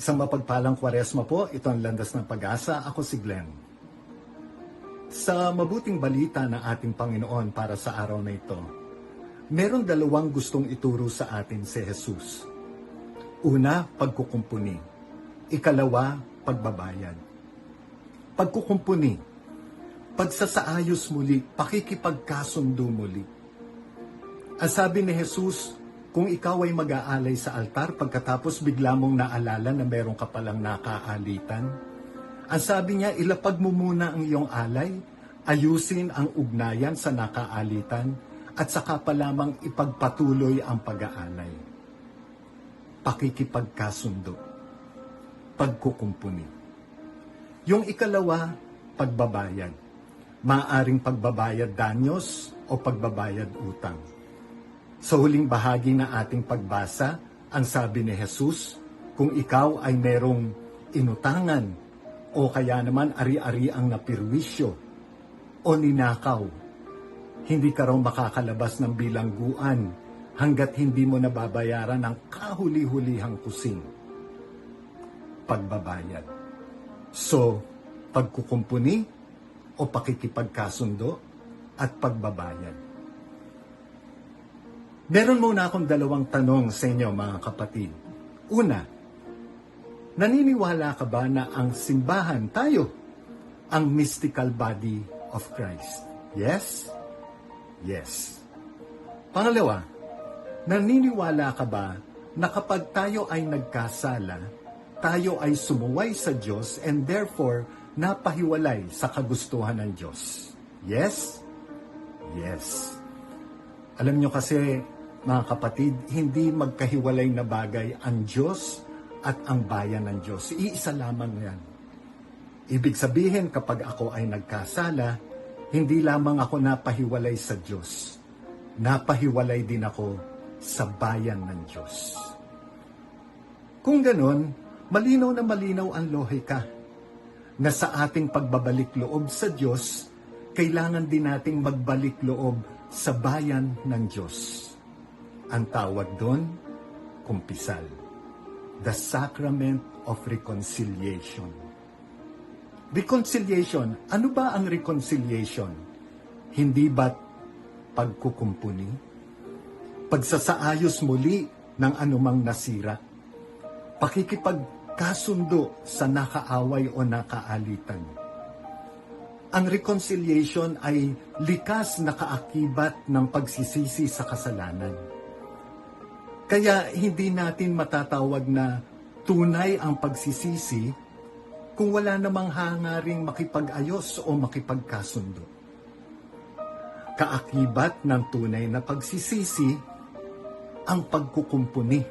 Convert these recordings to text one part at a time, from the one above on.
Isang mapagpalang kwaresma po, ito ang Landas ng Pag-asa. Ako si Glenn. Sa mabuting balita ng ating Panginoon para sa araw na ito, meron dalawang gustong ituro sa atin si Jesus. Una, pagkukumpuni. Ikalawa, pagbabayad. Pagkukumpuni. Pagsasaayos muli, pakikipagkasundo muli. Ang sabi ni Jesus, kung ikaw ay mag-aalay sa altar pagkatapos bigla mong naalala na meron ka palang nakaalitan, ang sabi niya, ilapag mo muna ang iyong alay, ayusin ang ugnayan sa nakaalitan, at saka pa lamang ipagpatuloy ang pag-aalay. Pakikipagkasundo. Pagkukumpuni. Yung ikalawa, pagbabayad. Maaring pagbabayad danyos o pagbabayad utang. Sa huling bahagi na ating pagbasa, ang sabi ni Jesus, kung ikaw ay merong inutangan o kaya naman ari-ari ang napirwisyo o ninakaw, hindi ka raw makakalabas ng bilangguan hanggat hindi mo nababayaran ang kahuli-hulihang kusing. Pagbabayad. So, pagkukumpuni o pakikipagkasundo at pagbabayad. Meron muna akong dalawang tanong sa inyo mga kapatid. Una, naniniwala ka ba na ang simbahan tayo ang mystical body of Christ? Yes? Yes. Pangalawa, naniniwala ka ba na kapag tayo ay nagkasala, tayo ay sumuway sa Diyos and therefore napahiwalay sa kagustuhan ng Diyos? Yes? Yes. Alam nyo kasi, mga kapatid, hindi magkahiwalay na bagay ang Diyos at ang bayan ng Diyos. Iisa lamang yan. Ibig sabihin, kapag ako ay nagkasala, hindi lamang ako napahiwalay sa Diyos. Napahiwalay din ako sa bayan ng Diyos. Kung ganon, malinaw na malinaw ang lohika na sa ating pagbabalik loob sa Diyos, kailangan din nating magbalik loob sa bayan ng Diyos. Ang tawag doon, kumpisal. The Sacrament of Reconciliation. Reconciliation, ano ba ang reconciliation? Hindi ba't pagkukumpuni? Pagsasaayos muli ng anumang nasira? Pakikipagkasundo sa nakaaway o nakaalitan? Ang reconciliation ay likas na kaakibat ng pagsisisi sa kasalanan. Kaya hindi natin matatawag na tunay ang pagsisisi kung wala namang hangaring makipag-ayos o makipagkasundo. Kaakibat ng tunay na pagsisisi ang pagkukumpuni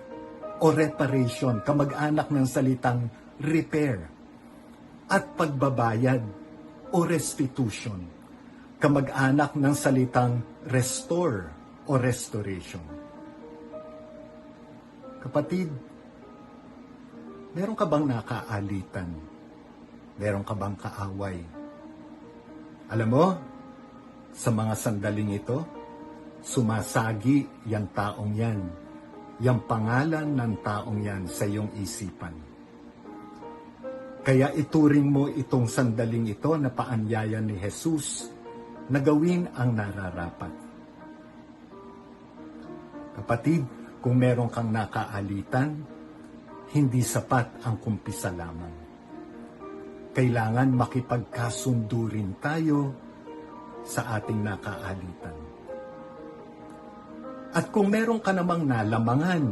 o reparation, kamag-anak ng salitang repair, at pagbabayad o restitution, kamag-anak ng salitang restore o restoration. Kapatid, meron ka bang nakaalitan? Meron ka bang kaaway? Alam mo, sa mga sandaling ito, sumasagi yang taong yan, yang pangalan ng taong yan sa iyong isipan. Kaya ituring mo itong sandaling ito na paanyaya ni Jesus na gawin ang nararapat. Kapatid, kung meron kang nakaalitan, hindi sapat ang kumpisa lamang. Kailangan makipagkasundo rin tayo sa ating nakaalitan. At kung meron ka namang nalamangan,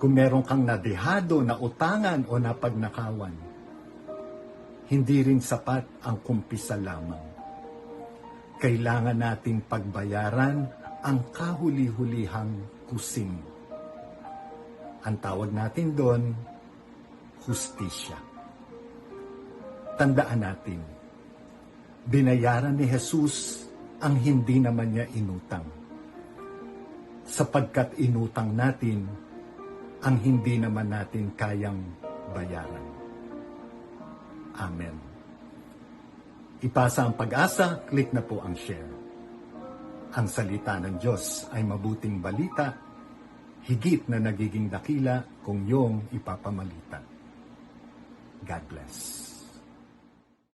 kung meron kang nadehado, na utangan o napagnakawan, hindi rin sapat ang kumpisa lamang. Kailangan nating pagbayaran ang kahuli-hulihang kusing. Ang tawag natin doon, hustisya. Tandaan natin, binayaran ni Jesus ang hindi naman niya inutang. Sapagkat inutang natin ang hindi naman natin kayang bayaran. Amen. Ipasa ang pag-asa, click na po ang share. Ang salita ng Diyos ay mabuting balita, higit na nagiging dakila kung iyong ipapamalitan. God bless.